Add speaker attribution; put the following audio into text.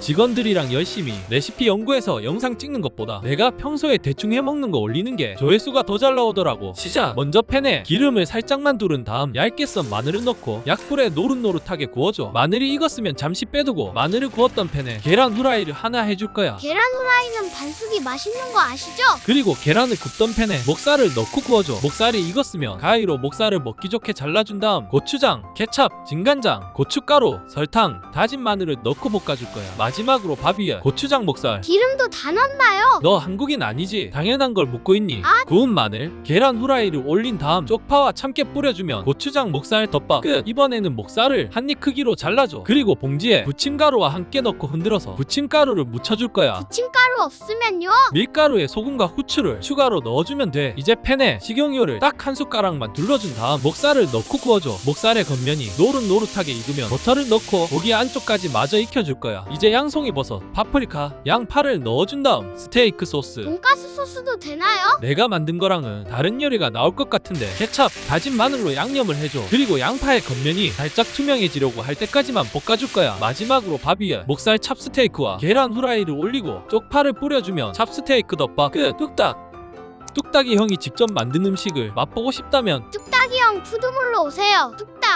Speaker 1: 직원들이랑 열심히 레시피 연구해서 영상 찍는 것보다 내가 평소에 대충 해먹는 거 올리는 게 조회수가 더 잘 나오더라고. 시작! 먼저 팬에 기름을 살짝만 두른 다음 얇게 썬 마늘을 넣고 약불에 노릇노릇하게 구워줘. 마늘이 익었으면 잠시 빼두고 마늘을 구웠던 팬에 계란 후라이를 하나 해줄 거야.
Speaker 2: 계란 후라이는 반숙이 맛있는 거 아시죠?
Speaker 1: 그리고 계란을 굽던 팬에 목살을 넣고 구워줘. 목살이 익었으면 가위로 목살을 먹기 좋게 잘라준 다음 고추장, 케찹, 진간장, 고춧가루, 설탕, 다진 마늘을 넣고 볶아줄 거야 마지막으로 밥 위에 고추장 목살
Speaker 2: 기름도 다 넣나요?
Speaker 1: 너 한국인 아니지? 당연한 걸 묻고 있니?
Speaker 2: 아.
Speaker 1: 구운 마늘, 계란 후라이를 올린 다음 쪽파와 참깨 뿌려주면 고추장 목살 덮밥 끝! 이번에는 목살을 한 입 크기로 잘라줘 그리고 봉지에 부침가루와 함께 넣고 흔들어서 부침가루를 묻혀줄 거야
Speaker 2: 부침가루 없으면요?
Speaker 1: 밀가루에 소금과 후추를 추가로 넣어주면 돼. 이제 팬에 식용유를 딱 한 숟가락만 둘러준 다음 목살을 넣고 구워줘. 목살의 겉면이 노릇노릇하게 익으면 버터를 넣고 고기 안쪽까지 마저 익혀줄 거야. 이제 양 송이 버섯, 파프리카, 양파를 넣어준 다음 스테이크 소스.
Speaker 2: 돈가스 소스도 되나요?
Speaker 1: 내가 만든 거랑은 다른 요리가 나올 것 같은데 케찹, 다진 마늘로 양념을 해줘. 그리고 양파의 겉면이 살짝 투명해지려고 할 때까지만 볶아줄 거야. 마지막으로 밥 위에 목살 찹스테이크와 계란 후라이를 올리고 쪽파를 뿌려주면 찹스테이크 덮밥 끝. 뚝딱. 뚝딱이 형이 직접 만든 음식을 맛보고 싶다면
Speaker 2: 뚝딱이 형 푸드몰로 오세요. 뚝딱.